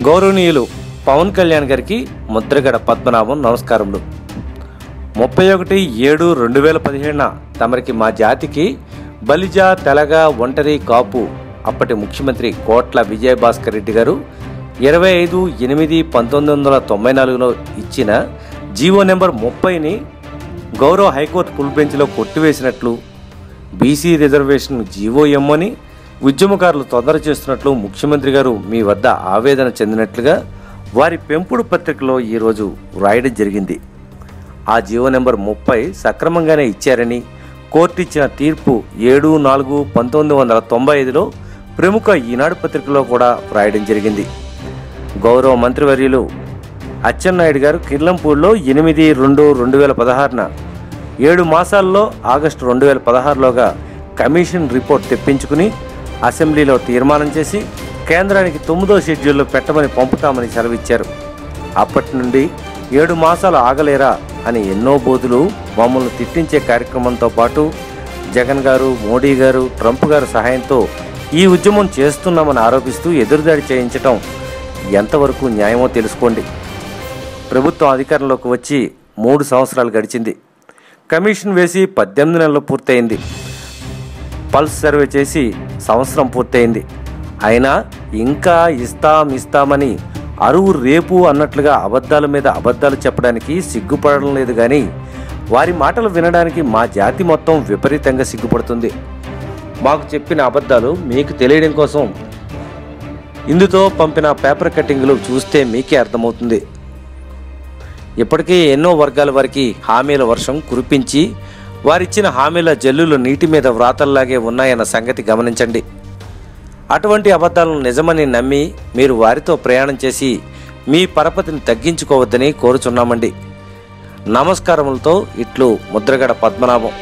గౌరవనీయులు పవన్ కళ్యాణ్ గారికి ముద్రగడ పద్మనాభం నమస్కారములు. ముప్పై ఒకటి ఏడు రెండు వేల పదిహేడున తమరికి మా జాతికి బలిజ తెలగ ఒంటరి కాపు అప్పటి ముఖ్యమంత్రి కోట్ల విజయభాస్కర్ రెడ్డి గారు ఇరవై ఐదు ఎనిమిది పంతొమ్మిది వందల తొంభై నాలుగులో ఇచ్చిన జీవో నెంబర్ ముప్పైని గౌరవ హైకోర్టు ఫుల్ బెంచ్లో కొట్టివేసినట్లు బీసీ రిజర్వేషన్ జీవో ఎమ్మని ఉద్యమకారులు తొందర చేస్తున్నట్లు ముఖ్యమంత్రి గారు మీ వద్ద ఆవేదన చెందినట్లుగా వారి పెంపుడు పత్రికలో ఈరోజు వ్రాయడం జరిగింది. ఆ జీవో నెంబర్ ముప్పై సక్రమంగానే ఇచ్చారని కోర్టు ఇచ్చిన తీర్పు ఏడు నాలుగు పంతొమ్మిది వందల తొంభై ఐదులో ప్రముఖ ఈనాడు పత్రికలో కూడా వ్రాయడం జరిగింది. గౌరవ మంత్రివర్యులు అచ్చెన్నాయుడు గారు కిర్లంపూడిలో ఎనిమిది రెండు రెండు వేల పదహారున ఏడు మాసాల్లో ఆగస్టు రెండు వేల పదహారులోగా కమిషన్ రిపోర్ట్ తెప్పించుకుని అసెంబ్లీలో తీర్మానం చేసి కేంద్రానికి తొమ్మిదో షెడ్యూల్లో పెట్టమని పంపుతామని సెలవిచ్చారు. అప్పటి నుండి ఏడు మాసాలు ఆగలేరా అని ఎన్నో బోధులు మమ్మల్ని తిట్టించే కార్యక్రమంతో పాటు జగన్ గారు మోడీ గారు ట్రంప్ గారు సహాయంతో ఈ ఉద్యమం చేస్తున్నామని ఆరోపిస్తూ ఎదురుదాడి చేయించటం ఎంతవరకు న్యాయమో తెలుసుకోండి. ప్రభుత్వం అధికారంలోకి వచ్చి మూడు సంవత్సరాలు గడిచింది. కమిషన్ వేసి పద్దెనిమిది నెలలు పూర్తయింది. పల్స్ సర్వే చేసి సంవత్సరం పూర్తయింది. అయినా ఇంకా ఇస్తాం ఇస్తామని అరువు రేపు అన్నట్లుగా అబద్ధాల మీద అబద్ధాలు చెప్పడానికి సిగ్గుపడడం లేదు కానీ వారి మాటలు వినడానికి మా జాతి మొత్తం విపరీతంగా సిగ్గుపడుతుంది. మాకు చెప్పిన అబద్ధాలు మీకు తెలియడం కోసం ఇందుతో పంపిన పేపర్ కట్టింగ్లు చూస్తే మీకే అర్థమవుతుంది. ఇప్పటికే ఎన్నో వర్గాల వారికి హామీల వర్షం కురిపించి వారిచ్చిన హామీల జల్లులు నీటి మీద వ్రాతల్లాగే ఉన్నాయన్న సంగతి గమనించండి. అటువంటి అబద్ధాలను నిజమని నమ్మి మీరు వారితో ప్రయాణం చేసి మీ పరపతిని తగ్గించుకోవద్దని కోరుచున్నామండి. నమస్కారములతో ఇట్లు ముద్రగడ పద్మనాభం.